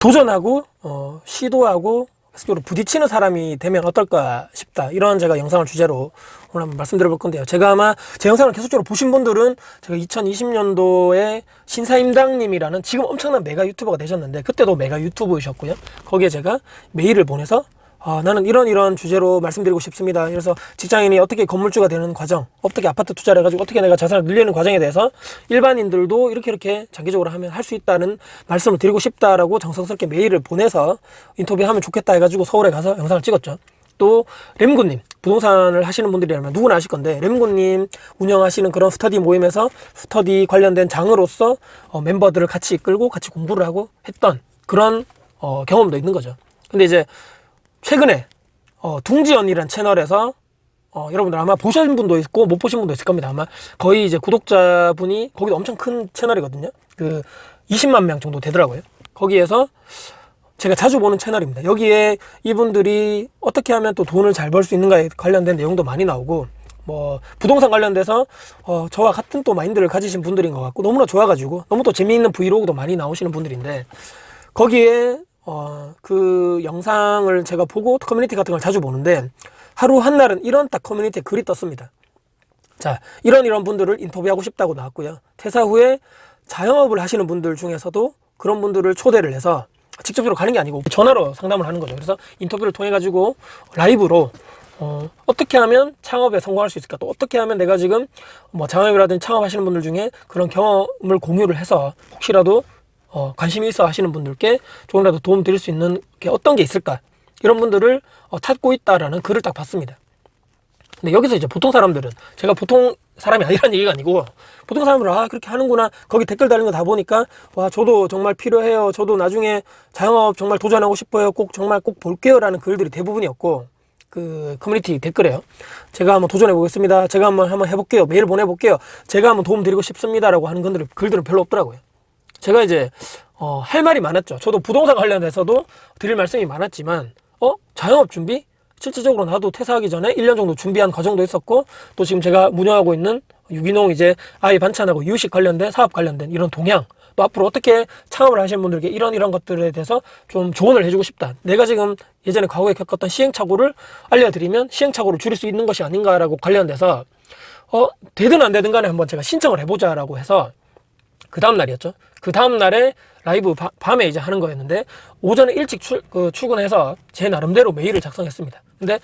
도전하고 어, 시도하고 계속적으로 부딪히는 사람이 되면 어떨까 싶다. 이런 제가 영상을 주제로 오늘 한번 말씀드려 볼 건데요. 제가 아마 제 영상을 계속적으로 보신 분들은 제가 2020년도에 신사임당님이라는 지금 엄청난 메가 유튜버가 되셨는데 그때도 메가 유튜버이셨고요. 거기에 제가 메일을 보내서 아, 나는 이런 이런 주제로 말씀드리고 싶습니다. 그래서 직장인이 어떻게 건물주가 되는 과정, 어떻게 아파트 투자를 해가지고 어떻게 내가 자산을 늘리는 과정에 대해서 일반인들도 이렇게 이렇게 장기적으로 하면 할 수 있다는 말씀을 드리고 싶다라고 정성스럽게 메일을 보내서 인터뷰하면 좋겠다 해가지고 서울에 가서 영상을 찍었죠. 또 램군님 부동산을 하시는 분들이라면 누구나 아실 건데 램군님 운영하시는 그런 스터디 모임에서 스터디 관련된 장으로서 어, 멤버들을 같이 이끌고 같이 공부를 하고 했던 그런 어, 경험도 있는 거죠. 근데 이제 최근에 어, 둥지연이란 채널에서 어, 여러분들 아마 보신 분도 있고 못 보신 분도 있을 겁니다. 아마 거의 이제 구독자분이 거기도 엄청 큰 채널이거든요. 그 20만 명 정도 되더라고요. 거기에서 제가 자주 보는 채널입니다. 여기에 이분들이 어떻게 하면 또 돈을 잘 벌 수 있는가에 관련된 내용도 많이 나오고 뭐 부동산 관련돼서 어 저와 같은 또 마인드를 가지신 분들인 것 같고 너무나 좋아가지고 너무 또 재미있는 브이로그도 많이 나오시는 분들인데 거기에 어 그 영상을 제가 보고 커뮤니티 같은 걸 자주 보는데 하루 한 날은 이런 딱 커뮤니티에 글이 떴습니다. 자, 이런 이런 분들을 인터뷰하고 싶다고 나왔고요. 퇴사 후에 자영업을 하시는 분들 중에서도 그런 분들을 초대를 해서 직접적으로 가는 게 아니고 전화로 상담을 하는 거죠. 그래서 인터뷰를 통해 가지고 라이브로 어, 어떻게 하면 창업에 성공할 수 있을까? 또 어떻게 하면 내가 지금 뭐 창업이라든지 창업하시는 분들 중에 그런 경험을 공유를 해서 혹시라도 어, 관심이 있어 하시는 분들께 조금이라도 도움 드릴 수 있는 게 어떤 게 있을까? 이런 분들을 어, 찾고 있다라는 글을 딱 봤습니다. 근데 여기서 이제 보통 사람들은 제가 보통 사람이 아니라는 얘기가 아니고 보통 사람들은 아 그렇게 하는구나. 거기 댓글 달린 거 다 보니까 와 저도 정말 필요해요. 저도 나중에 자영업 정말 도전하고 싶어요. 꼭 정말 꼭 볼게요 라는 글들이 대부분이었고 그 커뮤니티 댓글에요. 제가 한번 도전해 보겠습니다. 제가 한번 한번 해볼게요. 메일 보내볼게요. 제가 한번 도움 드리고 싶습니다 라고 하는 분들 글들은 별로 없더라고요 제가 이제 어, 할 말이 많았죠 저도 부동산 관련해서도 드릴 말씀이 많았지만 어 자영업 준비 실질적으로 나도 퇴사하기 전에 1년 정도 준비한 과정도 있었고 또 지금 제가 운영하고 있는 유기농 이제 아이 반찬하고 이유식 관련된 사업 관련된 이런 동향 또 앞으로 어떻게 창업을 하시는 분들에게 이런 이런 것들에 대해서 좀 조언을 해주고 싶다. 내가 지금 예전에 과거에 겪었던 시행착오를 알려드리면 시행착오를 줄일 수 있는 것이 아닌가라고 관련돼서 어 되든 안 되든 간에 한번 제가 신청을 해보자라고 해서 그 다음 날이었죠. 그 다음 날에 라이브 바- 밤에 이제 하는 거였는데 오전에 일찍 출, 그 출근해서 제 나름대로 메일을 작성했습니다. 근데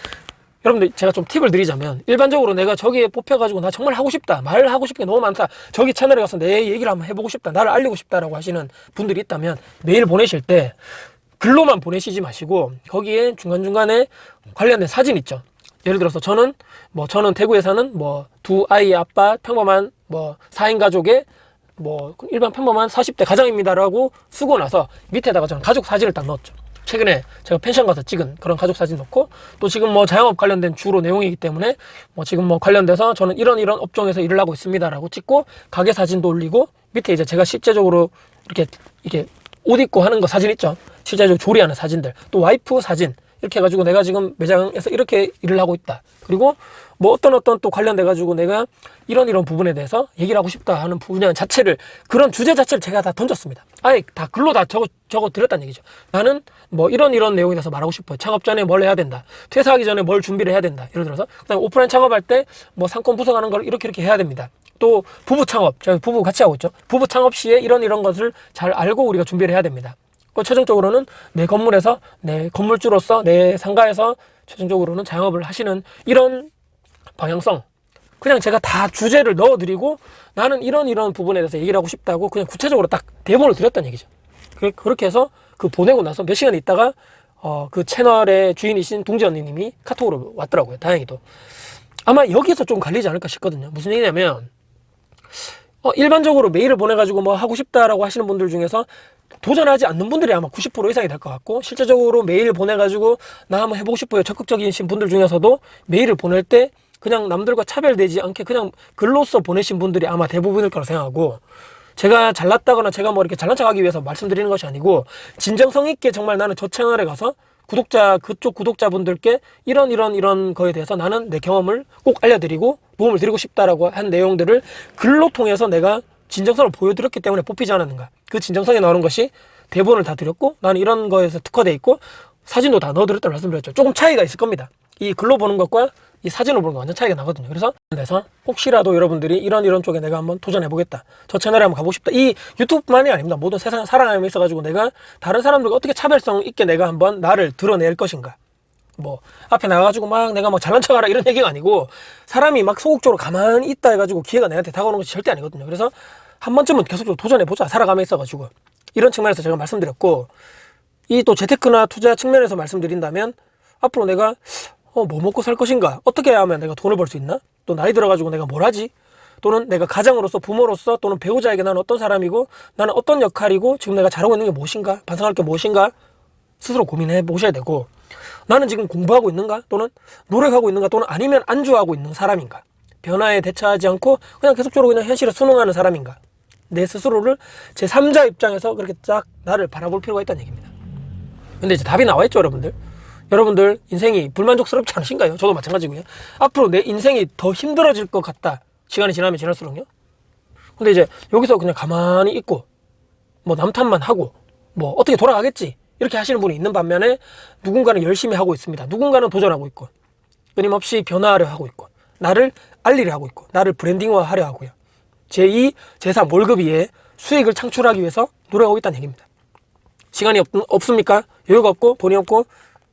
여러분들 제가 좀 팁을 드리자면 일반적으로 내가 저기에 뽑혀가지고 나 정말 하고 싶다 말하고 싶은 게 너무 많다 저기 채널에 가서 내 얘기를 한번 해보고 싶다 나를 알리고 싶다라고 하시는 분들이 있다면 메일 보내실 때 글로만 보내시지 마시고 거기에 중간중간에 관련된 사진 있죠 예를 들어서 저는 뭐 저는 대구에 사는 뭐 두 아이 아빠 평범한 뭐 4인 가족의 뭐 일반 평범한 40대 가장입니다라고 쓰고 나서 밑에다가 저는 가족 사진을 딱 넣었죠. 최근에 제가 펜션 가서 찍은 그런 가족 사진 넣고 또 지금 뭐 자영업 관련된 주로 내용이기 때문에 뭐 지금 뭐 관련돼서 저는 이런 이런 업종에서 일을 하고 있습니다라고 찍고 가게 사진도 올리고 밑에 이제 제가 실제적으로 이렇게 이렇게 옷 입고 하는 거 사진 있죠. 실제적으로 조리하는 사진들 또 와이프 사진 이렇게 해가지고 내가 지금 매장에서 이렇게 일을 하고 있다. 그리고 뭐 어떤 어떤 또 관련돼 가지고 내가 이런 이런 부분에 대해서 얘기를 하고 싶다 하는 분야 자체를 그런 주제 자체를 제가 다 던졌습니다. 아예 다 글로 다 적어 적어 드렸다는 얘기죠. 나는 뭐 이런 이런 내용에 대해서 말하고 싶어요. 창업 전에 뭘 해야 된다. 퇴사하기 전에 뭘 준비를 해야 된다. 예를 들어서 그다음에 오프라인 창업할 때 뭐 상권 분석하는 걸 이렇게 이렇게 해야 됩니다. 또 부부 창업, 저희 부부 같이 하고 있죠. 부부 창업 시에 이런 이런 것을 잘 알고 우리가 준비를 해야 됩니다. 그 최종적으로는 내 건물에서 내 건물주로서 내 상가에서 최종적으로는 자영업을 하시는 이런 방향성 그냥 제가 다 주제를 넣어드리고 나는 이런 이런 부분에 대해서 얘기를 하고 싶다고 그냥 구체적으로 딱 대본을 드렸다는 얘기죠. 그- 그렇게 해서 그 보내고 나서 몇 시간 있다가 어, 그 채널의 주인이신 동지 언니님이 카톡으로 왔더라고요. 다행히도. 아마 여기서 좀 갈리지 않을까 싶거든요. 무슨 얘기냐면 어, 일반적으로 메일을 보내가지고 뭐 하고 싶다라고 하시는 분들 중에서 도전하지 않는 분들이 아마 90% 이상이 될 것 같고 실제적으로 메일 보내가지고 나 한번 해보고 싶어요. 적극적이신 분들 중에서도 메일을 보낼 때 그냥 남들과 차별되지 않게 그냥 글로써 보내신 분들이 아마 대부분일 거라 생각하고 제가 잘났다거나 제가 뭐 이렇게 잘난 척하기 위해서 말씀드리는 것이 아니고 진정성 있게 정말 나는 저 채널에 가서 구독자 그쪽 구독자분들께 이런 이런 이런 거에 대해서 나는 내 경험을 꼭 알려드리고 도움을 드리고 싶다라고 한 내용들을 글로 통해서 내가 진정성을 보여드렸기 때문에 뽑히지 않았는가 그 진정성이 나오는 것이 대본을 다 드렸고 나는 이런 거에서 특화돼 있고 사진도 다 넣어드렸다고 말씀드렸죠. 조금 차이가 있을 겁니다. 이 글로 보는 것과 이 사진으로 보는 거 완전 차이가 나거든요. 그래서 그래서 혹시라도 여러분들이 이런 이런 쪽에 내가 한번 도전해 보겠다. 저 채널에 한번 가보고 싶다. 이 유튜브만이 아닙니다. 모든 세상 살아남에 있어가지고 내가 다른 사람들과 어떻게 차별성 있게 내가 한번 나를 드러낼 것인가. 뭐 앞에 나가가지고 막 내가 뭐 잘난 척하라 이런 얘기가 아니고 사람이 막 소극적으로 가만히 있다 해가지고 기회가 내한테 다가오는 것이 절대 아니거든요. 그래서 한 번쯤은 계속적으로 도전해 보자. 살아감에 있어가지고 이런 측면에서 제가 말씀드렸고 이 또 재테크나 투자 측면에서 말씀드린다면 앞으로 내가 어, 뭐 먹고 살 것인가? 어떻게 하면 내가 돈을 벌 수 있나? 또 나이 들어가지고 내가 뭘 하지? 또는 내가 가장으로서 부모로서 또는 배우자에게 나는 어떤 사람이고 나는 어떤 역할이고 지금 내가 잘하고 있는 게 무엇인가? 반성할 게 무엇인가? 스스로 고민해 보셔야 되고 나는 지금 공부하고 있는가? 또는 노력하고 있는가? 또는 아니면 안주하고 있는 사람인가? 변화에 대처하지 않고 그냥 계속적으로 그냥 현실에 순응하는 사람인가? 내 스스로를 제 3자 입장에서 그렇게 딱 나를 바라볼 필요가 있다는 얘기입니다. 근데 이제 답이 나와 있죠, 여러분들. 여러분들 인생이 불만족스럽지 않으신가요? 저도 마찬가지고요. 앞으로 내 인생이 더 힘들어질 것 같다. 시간이 지나면 지날수록요. 근데 이제 여기서 그냥 가만히 있고 뭐 남탓만 하고 뭐 어떻게 돌아가겠지 이렇게 하시는 분이 있는 반면에 누군가는 열심히 하고 있습니다. 누군가는 도전하고 있고 끊임없이 변화하려 하고 있고 나를 알리려 하고 있고 나를 브랜딩화하려 하고요. 제2, 제3 월급 위에 수익을 창출하기 위해서 노력하고 있다는 얘기입니다. 시간이 없, 없습니까? 여유가 없고 돈이 없고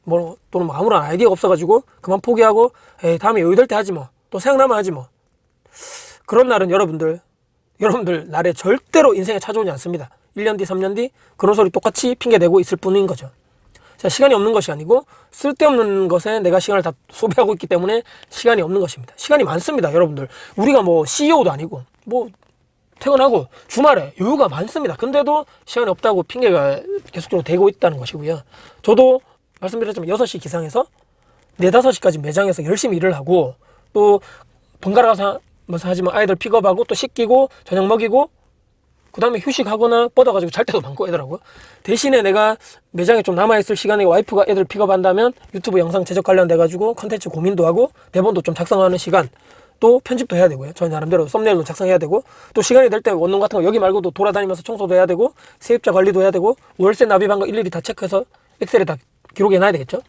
뭐 또는 뭐 아무런 아이디어가 없어가지고 그만 포기하고 에이 다음에 여유 될 때 하지 뭐 또 생각나면 하지 뭐 그런 날은 여러분들 여러분들 날에 절대로 인생에 찾아오지 않습니다 1년 뒤 3년 뒤 그런 소리 똑같이 핑계대고 있을 뿐인 거죠 자, 시간이 없는 것이 아니고 쓸데없는 것에 내가 시간을 다 소비하고 있기 때문에 시간이 없는 것입니다 시간이 많습니다 여러분들 우리가 뭐 CEO도 아니고 뭐 퇴근하고 주말에 여유가 많습니다. 근데도 시간이 없다고 핑계가 계속적으로 대고 있다는 것이고요. 저도 말씀드렸지만 6시 기상해서 4, 5시까지 매장에서 열심히 일을 하고 또 번갈아 가서 뭐 하지만 아이들 픽업하고 또 씻기고 저녁 먹이고 그 다음에 휴식하거나 뻗어가지고 잘 때도 많고 애들하고 대신에 내가 매장에 좀 남아있을 시간에 와이프가 애들 픽업한다면 유튜브 영상 제작 관련돼가지고 컨텐츠 고민도 하고 대본도 좀 작성하는 시간 또 편집도 해야 되고요. 저희 나름대로 썸네일도 작성해야 되고 또 시간이 될 때 원룸 같은 거 여기 말고도 돌아다니면서 청소도 해야 되고 세입자 관리도 해야 되고 월세 납입한 거 일일이 다 체크해서 엑셀에 다 기록해 놔야 되겠죠.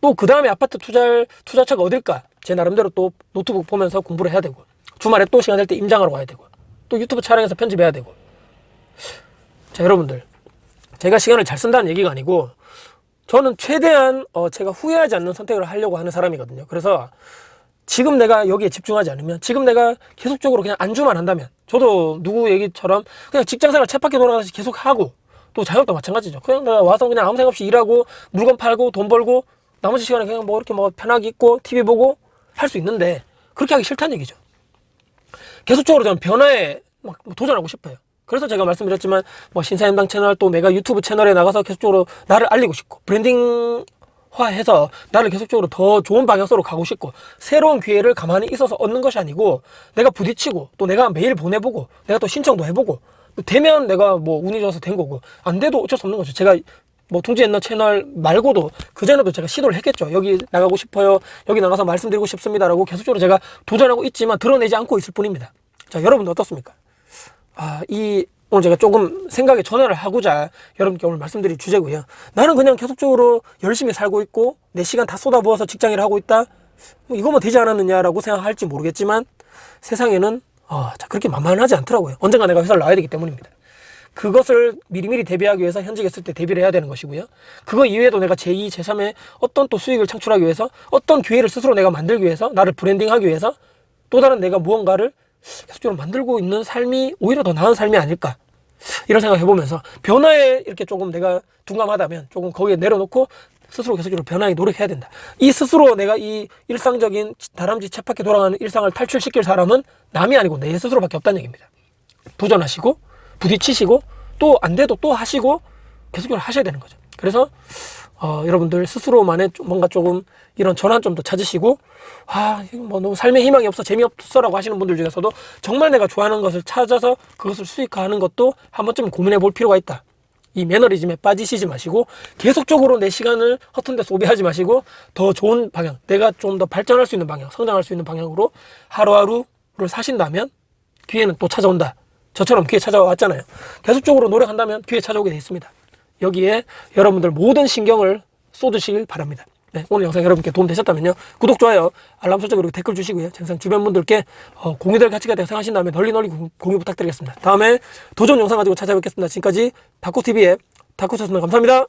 또 그 다음에 아파트 투자 투자처가 어딜까? 제 나름대로 또 노트북 보면서 공부를 해야 되고 주말에 또 시간 될 때 임장하러 가야 되고 또 유튜브 촬영해서 편집해야 되고 자 여러분들 제가 시간을 잘 쓴다는 얘기가 아니고 저는 최대한 어, 제가 후회하지 않는 선택을 하려고 하는 사람이거든요. 그래서 지금 내가 여기에 집중하지 않으면 지금 내가 계속적으로 그냥 안주만 한다면 저도 누구 얘기처럼 그냥 직장생활 쳇바퀴 돌아가서 계속 하고 또 자영업도 마찬가지죠. 그냥 내가 와서 그냥 아무 생각 없이 일하고 물건 팔고 돈 벌고 나머지 시간에 그냥 뭐 이렇게 뭐 편하게 있고 TV 보고 할 수 있는데 그렇게 하기 싫다는 얘기죠. 계속적으로 저는 변화에 막 도전하고 싶어요. 그래서 제가 말씀드렸지만 뭐 신사임당 채널 또 내가 유튜브 채널에 나가서 계속적으로 나를 알리고 싶고 브랜딩 화해서 나를 계속적으로 더 좋은 방향으로 가고 싶고 새로운 기회를 가만히 있어서 얻는 것이 아니고 내가 부딪히고 또 내가 메일 보내보고 내가 또 신청도 해보고 또 되면 내가 뭐 운이 좋아서 된 거고 안 돼도 어쩔 수 없는 거죠. 제가 뭐 옛날 채널 말고도 그전에도 제가 시도를 했겠죠. 여기 나가고 싶어요. 여기 나가서 말씀드리고 싶습니다 라고 계속적으로 제가 도전하고 있지만 드러내지 않고 있을 뿐입니다. 자, 여러분도 어떻습니까? 아, 이 오늘 제가 조금 생각에 전환을 하고자 여러분께 오늘 말씀드릴 주제고요. 나는 그냥 계속적으로 열심히 살고 있고 내 시간 다 쏟아부어서 직장일을 하고 있다. 뭐 이거만 되지 않았느냐라고 생각할지 모르겠지만 세상에는 아, 자, 그렇게 만만하지 않더라고요. 언젠가 내가 회사를 나와야 되기 때문입니다. 그것을 미리미리 대비하기 위해서 현직에 있을 때 대비를 해야 되는 것이고요. 그거 이외에도 내가 제2, 제3의 어떤 또 수익을 창출하기 위해서 어떤 기회를 스스로 내가 만들기 위해서 나를 브랜딩하기 위해서 또 다른 내가 무언가를 계속적으로 만들고 있는 삶이 오히려 더 나은 삶이 아닐까. 이런 생각 해 보면서 변화에 이렇게 조금 내가 둔감하다면 조금 거기에 내려놓고 스스로 계속적으로 변화에 노력해야 된다. 이 스스로 내가 이 일상적인 다람쥐 쳇바퀴 돌아가는 일상을 탈출시킬 사람은 남이 아니고 내 스스로밖에 없다는 얘기입니다. 도전하시고 부딪히시고 또 안 돼도 또 하시고 계속적으로 하셔야 되는 거죠. 그래서 어, 여러분들 스스로만의 좀 뭔가 조금 이런 전환점도 찾으시고 아 뭐 너무 삶에 희망이 없어 재미없어라고 하시는 분들 중에서도 정말 내가 좋아하는 것을 찾아서 그것을 수익화하는 것도 한 번쯤 고민해 볼 필요가 있다. 이 매너리즘에 빠지시지 마시고 계속적으로 내 시간을 허튼 데 소비하지 마시고 더 좋은 방향, 내가 좀 더 발전할 수 있는 방향, 성장할 수 있는 방향으로 하루하루를 사신다면 기회는 또 찾아온다. 저처럼 기회 찾아왔잖아요. 계속적으로 노력한다면 기회 찾아오게 돼 있습니다. 여기에 여러분들 모든 신경을 쏟으시길 바랍니다. 네, 오늘 영상 여러분께 도움 되셨다면요. 구독, 좋아요, 알람 설정 그리고 댓글 주시고요. 제 영상 주변 분들께 어, 공유될 가치가 되고 생각하신 다음에 널리 널리 공- 공유 부탁드리겠습니다. 다음에 도전 영상 가지고 찾아뵙겠습니다. 지금까지 다코TV의 다코였습니다. 감사합니다.